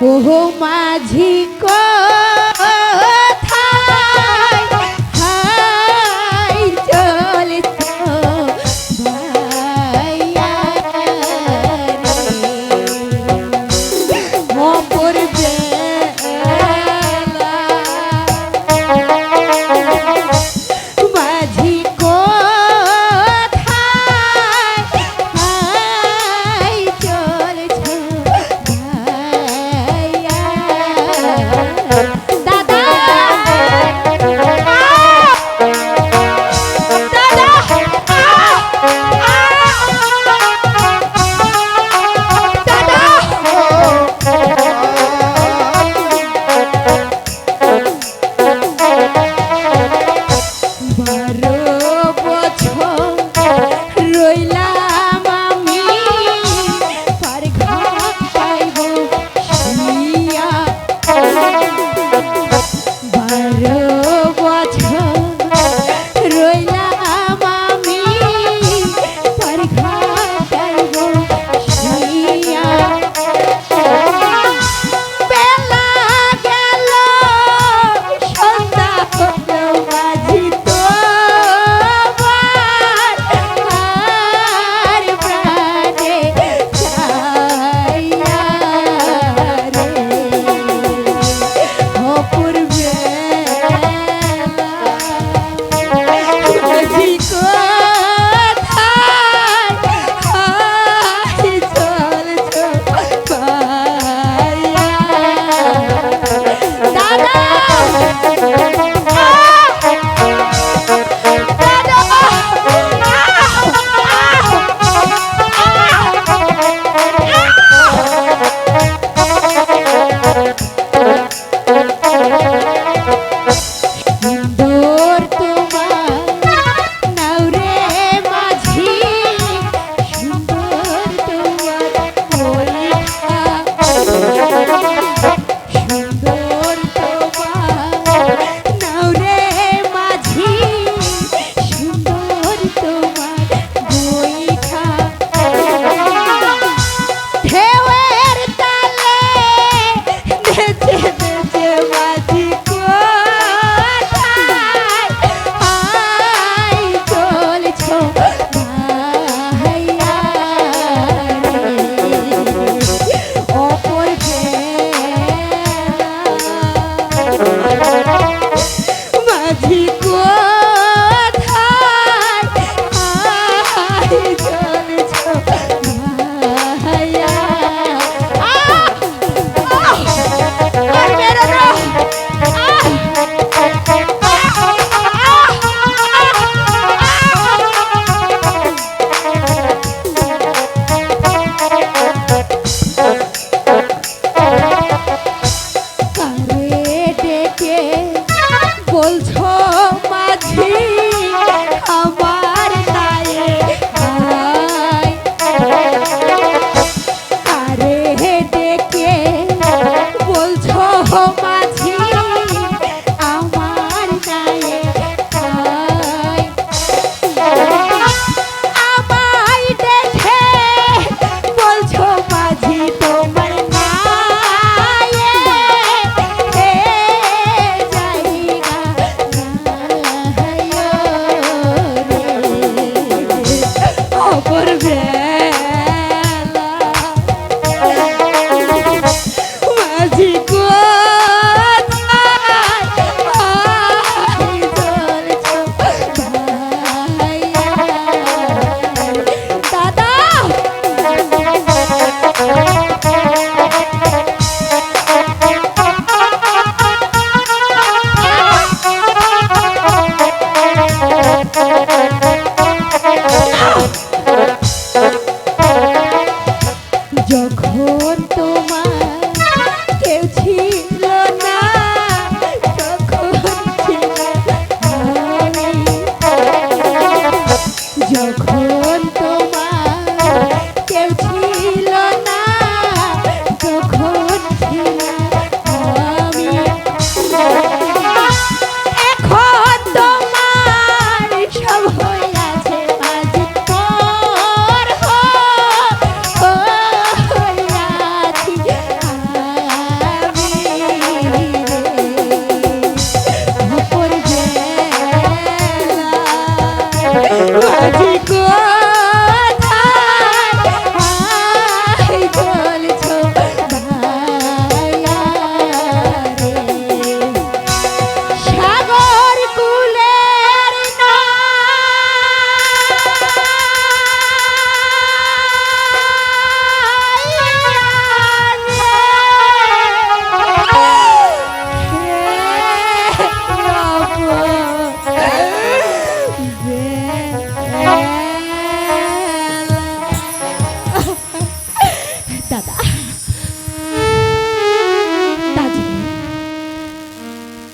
ওহো মাঝি কর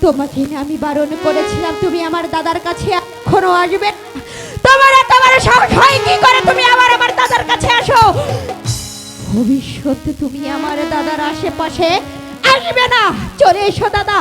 তোমাকে আমি বারণ করেছিলাম। তুমি আমার দাদার কাছে এখনও আসবে। তোমার এত বড় সাহস হয়, কি করে তুমি আবার আমার দাদার কাছে আসো? ভবিষ্যতে তুমি আমার দাদার আশেপাশে আসবে না। চলে এসো, দাদা।